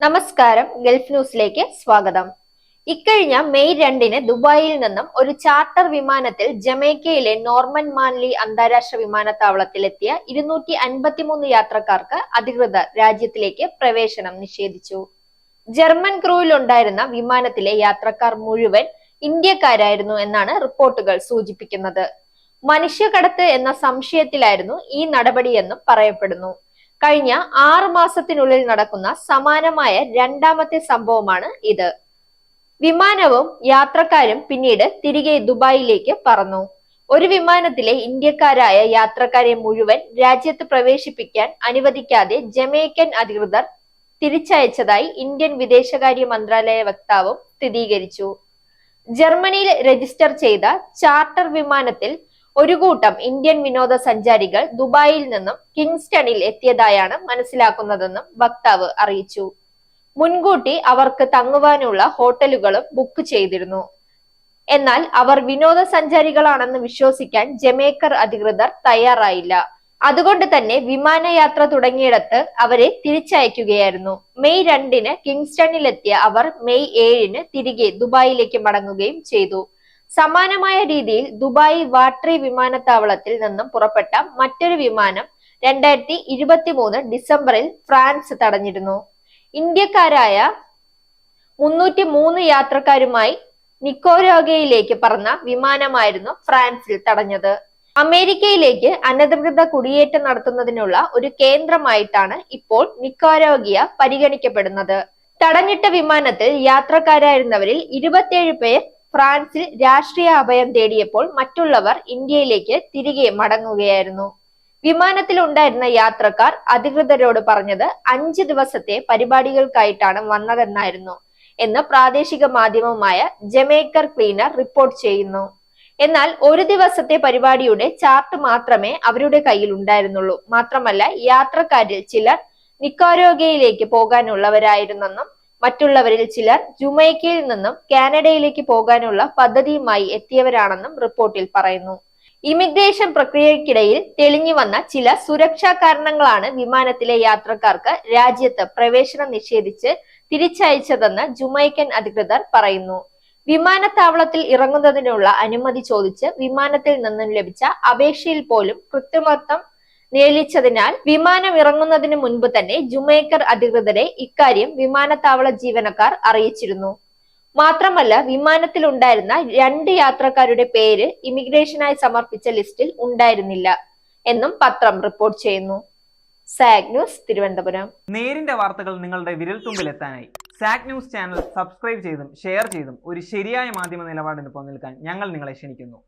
നമസ്കാരം ഗൾഫ് ന്യൂസിലേക്ക് സ്വാഗതം. ഇക്കഴിഞ്ഞ മെയ് രണ്ടിന് ദുബായിൽ നിന്നും ഒരു ചാർട്ടർ വിമാനത്തിൽ ജമൈക്കയിലെ നോർമൻ മാൻലി അന്താരാഷ്ട്ര വിമാനത്താവളത്തിലെത്തിയ ഇരുന്നൂറ്റി അൻപത്തിമൂന്ന് യാത്രക്കാർക്ക് അധികൃതർ രാജ്യത്തിലേക്ക് പ്രവേശനം നിഷേധിച്ചു. ജർമ്മൻ ക്രൂവിലുണ്ടായിരുന്ന വിമാനത്തിലെ യാത്രക്കാർ മുഴുവൻ ഇന്ത്യക്കാരായിരുന്നു എന്നാണ് റിപ്പോർട്ടുകൾ സൂചിപ്പിക്കുന്നത്. മനുഷ്യകടത്ത് എന്ന സംശയത്തിലായിരുന്നു ഈ നടപടിയെന്നും പറയപ്പെടുന്നു. കഴിഞ്ഞ ആറ് മാസത്തിനുള്ളിൽ നടക്കുന്ന സമാനമായ രണ്ടാമത്തെ സംഭവമാണ് ഇത്. വിമാനവും യാത്രക്കാരും പിന്നീട് തിരികെ ദുബായിലേക്ക് പറന്നു. ഒരു വിമാനത്തിലെ ഇന്ത്യക്കാരായ യാത്രക്കാരെ മുഴുവൻ രാജ്യത്ത് പ്രവേശിപ്പിക്കാൻ അനുവദിക്കാതെ ജമൈക്കൻ അധികൃതർ തിരിച്ചയച്ചതായി ഇന്ത്യൻ വിദേശകാര്യ മന്ത്രാലയ വക്താവും സ്ഥിരീകരിച്ചു. ജർമ്മനിയിൽ രജിസ്റ്റർ ചെയ്ത ചാർട്ടർ വിമാനത്തിൽ ഒരു കൂട്ടം ഇന്ത്യൻ വിനോദസഞ്ചാരികൾ ദുബായിൽ നിന്നും കിങ്സ്റ്റണിൽ എത്തിയതായാണ് മനസ്സിലാക്കുന്നതെന്നും വക്താവ് അറിയിച്ചു. മുൻകൂട്ടി അവർക്ക് തങ്ങുവാനുള്ള ഹോട്ടലുകളും ബുക്ക് ചെയ്തിരുന്നു. എന്നാൽ അവർ വിനോദസഞ്ചാരികളാണെന്ന് വിശ്വസിക്കാൻ ജമേക്കർ അധികൃതർ തയ്യാറായില്ല. അതുകൊണ്ട് തന്നെ വിമാനയാത്ര തുടങ്ങിയിടത്ത് അവരെ തിരിച്ചയക്കുകയായിരുന്നു. മെയ് രണ്ടിന് കിങ്സ്റ്റണിലെത്തിയ അവർ മെയ് ഏഴിന് തിരികെ ദുബായിലേക്ക് മടങ്ങുകയും ചെയ്തു. സമാനമായ രീതിയിൽ ദുബായ് വാട്രി വിമാനത്താവളത്തിൽ നിന്നും പുറപ്പെട്ട മറ്റൊരു വിമാനം രണ്ടായിരത്തി ഇരുപത്തി മൂന്ന് ഡിസംബറിൽ ഫ്രാൻസ് തടഞ്ഞിരുന്നു. ഇന്ത്യക്കാരായ മുന്നൂറ്റി മൂന്ന് യാത്രക്കാരുമായി നിക്കോരോഗയിലേക്ക് പറന്ന വിമാനമായിരുന്നു ഫ്രാൻസിൽ തടഞ്ഞത്. അമേരിക്കയിലേക്ക് അനധികൃത കുടിയേറ്റം നടത്തുന്നതിനുള്ള ഒരു കേന്ദ്രമായിട്ടാണ് ഇപ്പോൾ നിക്കോരോഗിയ പരിഗണിക്കപ്പെടുന്നത്. തടഞ്ഞിട്ട വിമാനത്തിൽ യാത്രക്കാരായിരുന്നവരിൽ ഇരുപത്തിയേഴ് പേർ ഫ്രാൻസിൽ രാഷ്ട്രീയ അഭയം തേടിയപ്പോൾ മറ്റുള്ളവർ ഇന്ത്യയിലേക്ക് തിരികെ മടങ്ങുകയായിരുന്നു. വിമാനത്തിൽ ഉണ്ടായിരുന്ന യാത്രക്കാർ അധികൃതരോട് പറഞ്ഞത് അഞ്ച് ദിവസത്തെ പരിപാടികൾക്കായിട്ടാണ് വന്നതെന്നായിരുന്നു എന്ന് പ്രാദേശിക മാധ്യമമായ ജമേക്കർ ക്ലീനർ റിപ്പോർട്ട് ചെയ്യുന്നു. എന്നാൽ ഒരു ദിവസത്തെ പരിപാടിയുടെ ചാർട്ട് മാത്രമേ അവരുടെ കയ്യിൽ ഉണ്ടായിരുന്നുള്ളൂ മാത്രമല്ല യാത്രക്കാരിൽ ചിലർ നിക്കാരോഗയിലേക്ക് പോകാനുള്ളവരായിരുന്നെന്നും മറ്റുള്ളവരിൽ ചിലർ ജുമൈക്കയിൽ നിന്നും കാനഡയിലേക്ക് പോകാനുള്ള പദ്ധതിയുമായി എത്തിയവരാണെന്നും റിപ്പോർട്ടിൽ പറയുന്നു. ഇമിഗ്രേഷൻ പ്രക്രിയക്കിടയിൽ തെളിഞ്ഞു വന്ന ചില സുരക്ഷാ കാരണങ്ങളാണ് വിമാനത്തിലെ യാത്രക്കാർക്ക് രാജ്യത്ത് പ്രവേശനം നിഷേധിച്ച് തിരിച്ചയച്ചതെന്ന് ജുമൈക്കൻ അധികൃതർ പറയുന്നു. വിമാനത്താവളത്തിൽ ഇറങ്ങുന്നതിനുള്ള അനുമതി ചോദിച്ച് വിമാനത്തിൽ നിന്നും ലഭിച്ച അപേക്ഷയിൽ പോലും കൃത്രിമത്വം നിഴലിച്ചതിനാൽ വിമാനം ഇറങ്ങുന്നതിന് മുൻപ് തന്നെ ജുമൈക്കർ അധികൃതരെ ഇക്കാര്യം വിമാനത്താവള ജീവനക്കാർ അറിയിച്ചിരുന്നു. മാത്രമല്ല വിമാനത്തിൽ ഉണ്ടായിരുന്ന രണ്ട് യാത്രക്കാരുടെ പേര് ഇമിഗ്രേഷനായി സമർപ്പിച്ച ലിസ്റ്റിൽ ഉണ്ടായിരുന്നില്ല എന്നും പത്രം റിപ്പോർട്ട് ചെയ്യുന്നു. സാഗ് ന്യൂസ് തിരുവനന്തപുരം. നേരിന്റെ വാർത്തകൾ നിങ്ങളുടെ വിരൽത്തുമ്പിൽ എത്താനായി സാഗ് ന്യൂസ് ചാനൽ സബ്സ്ക്രൈബ് ചെയ്തും ഷെയർ ചെയ്തും ഒരു ശരിയായ മാധ്യമ നിലപാടിന് പങ്കെടുക്കാൻ ഞങ്ങൾ നിങ്ങളെ ക്ഷണിക്കുന്നു.